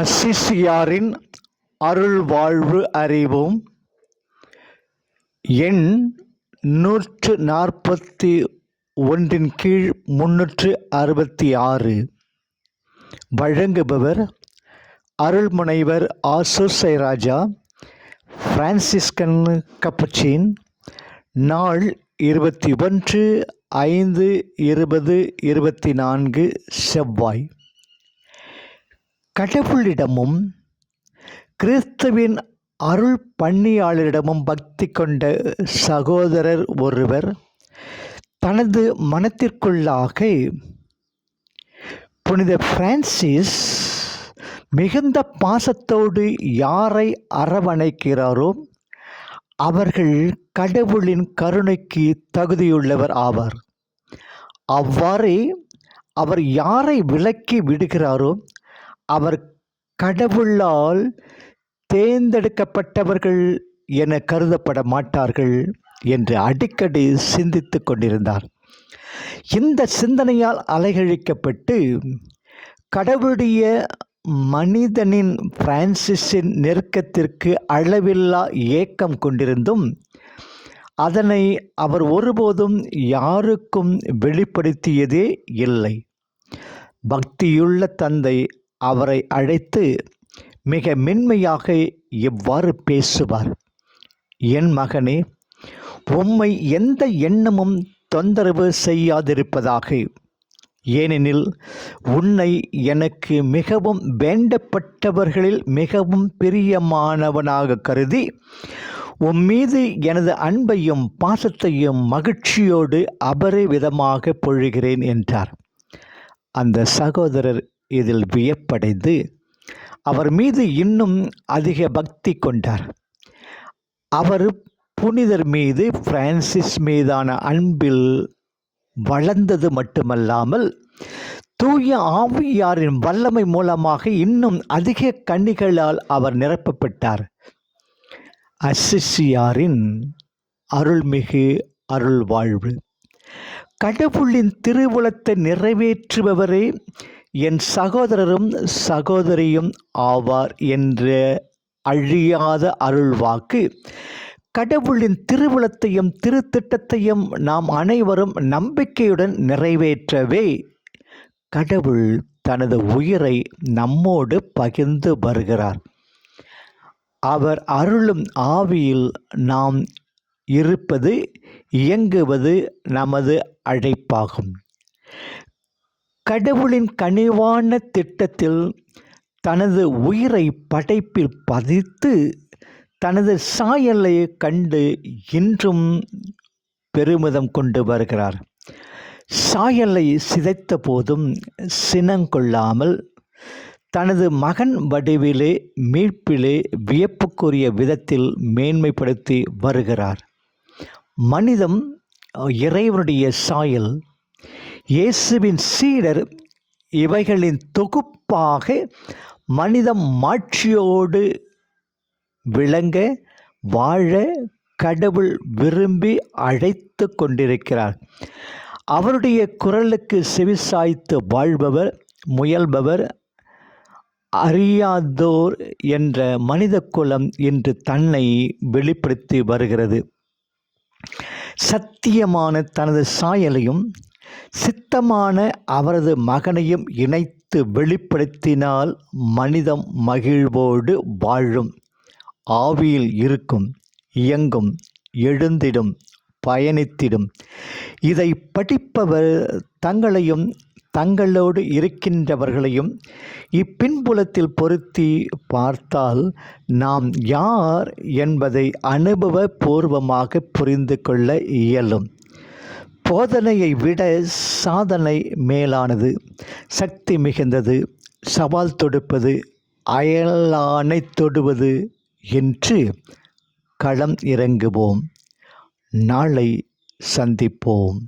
அசிசியாரின் அருள் வாழ்வு அறிவும் எண் நூற்று நாற்பத்தி ஒன்றின் கீழ் முன்னூற்று அறுபத்தி ஆறு. வழங்குபவர் அருள்முனைவர் ஆசோசை ராஜா பிரான்சிஸ்கன் கப்பச்சின் நாள் இருபத்தி ஒன்று ஐந்து இருபது இருபத்தி நான்கு செவ்வாய். கடவுளிடமும் கிறிஸ்துவின் அருள் பணியாளரிடமும் பக்தி கொண்ட சகோதரர் ஒருவர் தனது மனத்திற்குள்ளாக புனித பிரான்சிஸ் மிகுந்த பாசத்தோடு யாரை அரவணைக்கிறாரோ அவர்கள் கடவுளின் கருணைக்கு தகுதியுள்ளவர் ஆவார். அவ்வாறே அவர் யாரை விலக்கி விடுகிறாரோ அவர் கடவுளால் தேர்ந்தெடுக்கப்பட்டவர்கள் என கருதப்பட மாட்டார்கள் என்று அடிக்கடி சிந்தித்து கொண்டிருந்தார். இந்த சிந்தனையால் அலைகழிக்கப்பட்டு கடவுளுடைய மனிதனின் பிரான்சிஸின் நெருக்கத்திற்கு அளவில்லா ஏக்கம் கொண்டிருந்தும் அதனை அவர் ஒருபோதும் யாருக்கும் வெளிப்படுத்தியதே இல்லை. பக்தியுள்ள தந்தை அவரை அழைத்து மிக மென்மையாக இவ்வாறு பேசுவார். என் மகனே உம்மை எந்த எண்ணமும் தொந்தரவு செய்யாதிருப்பதாக. ஏனெனில் உன்னை எனக்கு மிகவும் வேண்டப்பட்டவர்களில் மிகவும் பிரியமானவனாக கருதி உன் மீது எனது அன்பையும் பாசத்தையும் மகிழ்ச்சியோடு அபரிவிதமாக பொழுகிறேன் என்றார். அந்த சகோதரர் இதில் வியப்படைந்து அவர் மீது இன்னும் அதிக பக்தி கொண்டார். அவர் புனிதர் மீது பிரான்சிஸ் மீதான அன்பில் வளர்ந்தது மட்டுமல்லாமல் தூய ஆவியாரின் வல்லமை மூலமாக இன்னும் அதிக கண்ணிகளால் அவர் நிரப்பப்பட்டார். அசிசியாரின் அருள்மிகு அருள் வாழ்வு கடவுளின் திருவுளத்தை நிறைவேற்றுபவரே என் சகோதரரும் சகோதரியும் ஆவார் என்ற அழியாத அருள்வாக்கு. கடவுளின் திருவிழத்தையும் திருத்திட்டத்தையும் நாம் அனைவரும் நம்பிக்கையுடன் நிறைவேற்றவே. கடவுள் தனது உயிரை நம்மோடு பகிர்ந்து வருகிறார். அவர் அருளும் ஆவியில் நாம் இருப்பது இயங்குவது நமது அழைப்பாகும். கடவுளின் கனிவான திட்டத்தில் தனது உயிரை படைப்பில் பதித்து தனது சாயலை கண்டு இன்றும் பெருமிதம் கொண்டு வருகிறார். சாயலை சிதைத்த போதும் சினங்கொள்ளாமல் தனது மகன் வடிவிலே மீட்பிலே வியப்புக்குரிய விதத்தில் மேன்மைப்படுத்தி வருகிறார். மனிதம் இறைவனுடைய சாயல் இயேசுவின் சீடர் இவைகளின் தொகுப்பாக மனிதம் மாட்சியோடு விளங்க வாழ கடவுள் விரும்பி அழைத்து கொண்டிருக்கிறார். அவருடைய குரலுக்கு செவிசாய்த்து வாழ்பவர் முயல்பவர் அறியாதோர் என்ற மனித குலம் இன்று தன்னை வெளிப்படுத்தி வருகிறது. சத்தியமான தனது சாயலையும் சித்தமான அவரது மகனையும் இணைத்து வெளிப்படுத்தினால் மனிதம் மகிழ்வோடு வாழும். ஆவியில் இருக்கும் இயங்கும் எழுந்திடும் பயணித்திடும். இதை படிப்பவர் தங்களையும் தங்களோடு இருக்கின்றவர்களையும் இப்பின்புலத்தில் பொருத்தி பார்த்தால் நாம் யார் என்பதை அனுபவ பூர்வமாக புரிந்து கொள்ள இயலும். போதனையை விட சாதனை மேலானது சக்தி மிகுந்தது சவால் தொடுப்பது அயலானை தொடுவது என்று களம் இறங்குவோம். நாளை சந்திப்போம்.